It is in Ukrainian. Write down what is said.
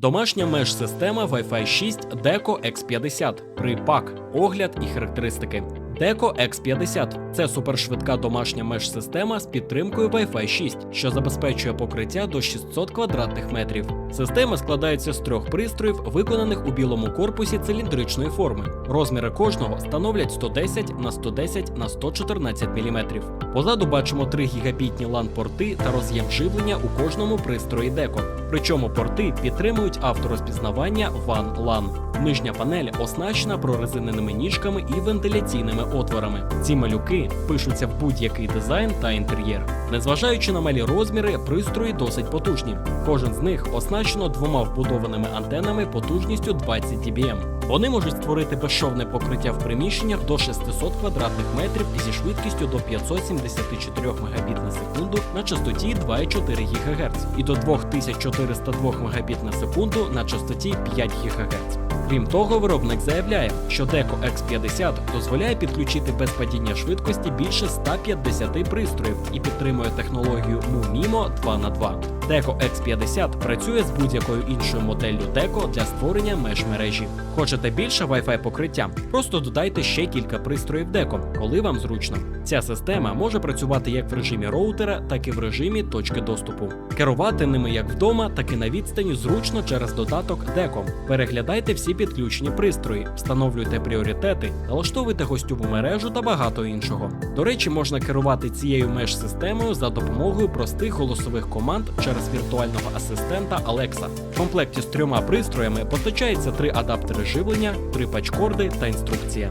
Домашня меж-система Wi-Fi 6 Deco X50. Припак, огляд і характеристики. Deco X50 це супершвидка домашня меж-система з підтримкою Wi-Fi 6, що забезпечує покриття до 600 квадратних метрів. Система складається з трьох пристроїв, виконаних у білому корпусі циліндричної форми. Розміри кожного становлять 110 на 110 на 114 мм. Позаду бачимо 3 гігабітні LAN-порти та роз'єм живлення у кожному пристрої Deco. Причому порти підтримують авторозпізнавання WAN LAN. Нижня панель оснащена прорезиненими ніжками і вентиляційними отворами. Ці малюки пишуться в будь-який дизайн та інтер'єр. Незважаючи на малі розміри, пристрої досить потужні. Кожен з них оснащено двома вбудованими антенами потужністю 20 dBm. Вони можуть створити безшовне покриття в приміщеннях до 600 квадратних метрів зі швидкістю до 574 Мбіт на секунду на частоті 2,4 ГГц і до 2402 Мбіт на секунду на частоті 5 ГГц. Крім того, виробник заявляє, що Deco X50 дозволяє підключити без падіння швидкості більше 150 пристроїв і підтримує технологію MuMimo 2 на 2 Deco X50 працює з будь-якою іншою моделлю Deco для створення меж мережі. Хочете більше Wi-Fi покриття? Просто додайте ще кілька пристроїв Deco, коли вам зручно. Ця система може працювати як в режимі роутера, так і в режимі точки доступу. Керувати ними як вдома, так і на відстані зручно через додаток Deco. Переглядайте всі підключені пристрої, встановлюйте пріоритети, налаштовуйте гостьову мережу та багато іншого. До речі, можна керувати цією меж-системою за допомогою простих голосових команд через віртуального асистента Alexa. В комплекті з трьома пристроями постачається три адаптери живлення, три пачкорди та інструкція.